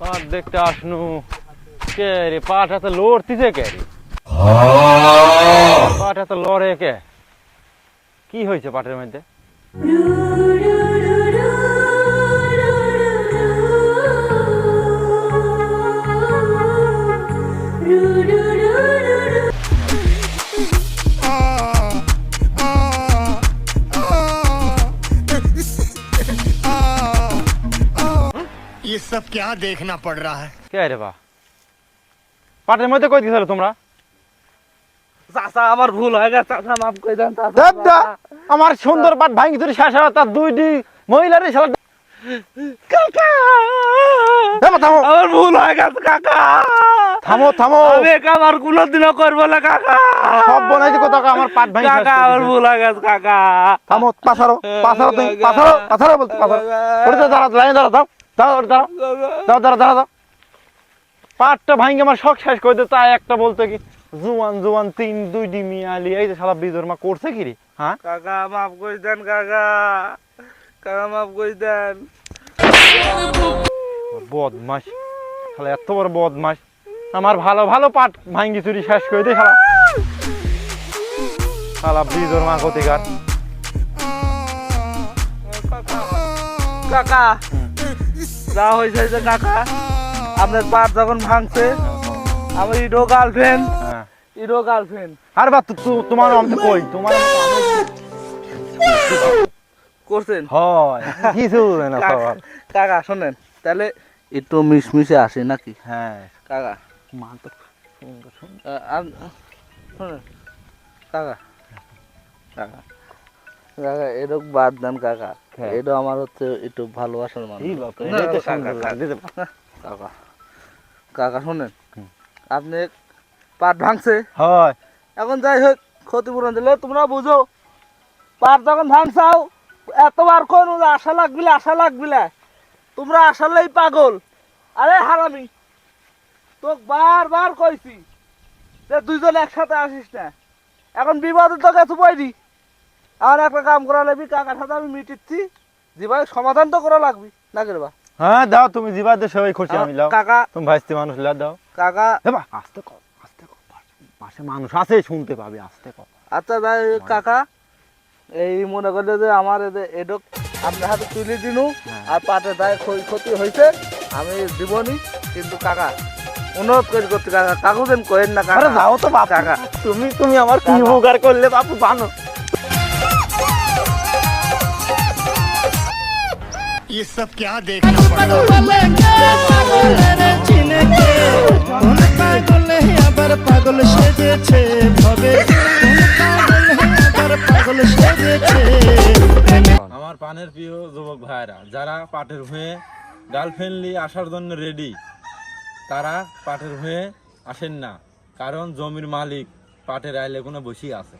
পাট দেখতে আসনু। কে রে পাট এত লড়তিছে কে রে? পাট এত লড়ে কে? কি হয়েছে পাটের মধ্যে? सब क्या देखना पड़ रहा है কে রে বা পাটের মধ্যে কই দিছিল তোমরা চাচা আমার ভুল হয়ে গেছে চাচা মাফ করে দেন চাচা দেবদা আমার সুন্দর পাট ভাঙি ধরে শেষ হয় তার দুইটি মহিলার শালা কাকা থামো থামো আমার ভুল হয়ে গেছে কাকা থামো থামো আমি আমার গুলো দিন করবো না কাকা সব বনাইছি কোথাও আমার পাট ভাঙি শেষ কাকা করে আমার দিছে। ভুল হয়ে গেছে কাকা থামো পাথারো পাথারো তুমি পাথারো পাথারো বলতে পাথারো ওরে তো দাঁড়া লাইনে দাঁড়া দাও ওরে দাঁড়াও দাও দাঁড়া দাঁড়া দাও পাটটা ভাঙে আমার শখ শেষ করে দিতে তাই একটা বলতে কি জুয়ান জুয়ান তিন দুই ডিমি আলি এই যে শালা বিজোর মা করছে কি রে হ্যাঁ? কাকা মাফ করে দেন কাকা। কাকা মাফ করে দেন। বদমাস শালা এত বড় বদমাস আমার ভালো ভালো পাট ভাঙ্গি চুরি শেষ করে দে শালা। শালা বিজোর মা কতিকার কাকা। যা হয়েছে যে কাকা আপনার পাট যখন ভাঙছে আমার ইডো গার্লফ্রেন্ড হ্যাঁ। ইডো গার্লফ্রেন্ড আর বা তোমার আমি কই? তোমার করছেন? হয় কিছু না কাকা- শোনেন তাহলে একটু মিশমিশে আসে নাকি? হ্যাঁ। কাকা মা তো আম- কাকা কাকা কাকা এরকম বাদ দেন কাকা। হ্যাঁ। এটা আমার হচ্ছে একটু ভালোবাসার মানুষ। কাকা, শোনেন আপনি পাট ভাঙছে। হয়। এখন যাই হোক ক্ষতিপূরণ দিলে তোমরা বুঝো। পাট যখন ভাঙছাও এতবার কোন আশা লাগবিলে আশা লাগবিলে। তোমরা আসলেই পাগল। আরে হারামি তোক বারবার কইছি যে দুইজন একসাথে আসিস না। এখন বিবাদে তো গেছো পাইনি আর একটা কাম করা লাগবি কাকার সাথে আমি মিটিচ্ছি জীবনে সমাধান তো করা লাগবি না বা? হ্যাঁ দাও তুমি জিবার দিয়ে সবাই খুশি আমি লাও কাকা তুমি ভাইস্তি মানুষ লা দাও। কাকা এবার আস্তে কর আস্তে কর পাশে- মানুষ আছে শুনতে পাবে আস্তে কর। আচ্ছা যাই হোক কাকা এই মনে করলে যে আমার এডক আপনার হাতে তুলে দিনু হ্যাঁ। আর পাটে দায় ক্ষয়- ক্ষতি হয়েছে আমি দিবনি কিন্তু কাকা অনুরোধ করি করতে কাকা কাকু যেন কহেন না কাকা। আরে যাও তো বাপ। কাকা। তুমি তুমি আমার কি উপকার করলে বাপু জানো ये सब क्या देखना पड़ रहा है পাগলে আবার পাগল সেজেছে ভবে পাগল আবার পাগল সেজেছে আমার পানের প্রিয় যুবক ভাইরা যারা পাটের হয়ে গার্লফ্রেন্ডলি আসার জন্য রেডি তারা পাটের হয়ে আসেন না কারণ জমির মালিক পাটের আইলে কোনো বসি আছে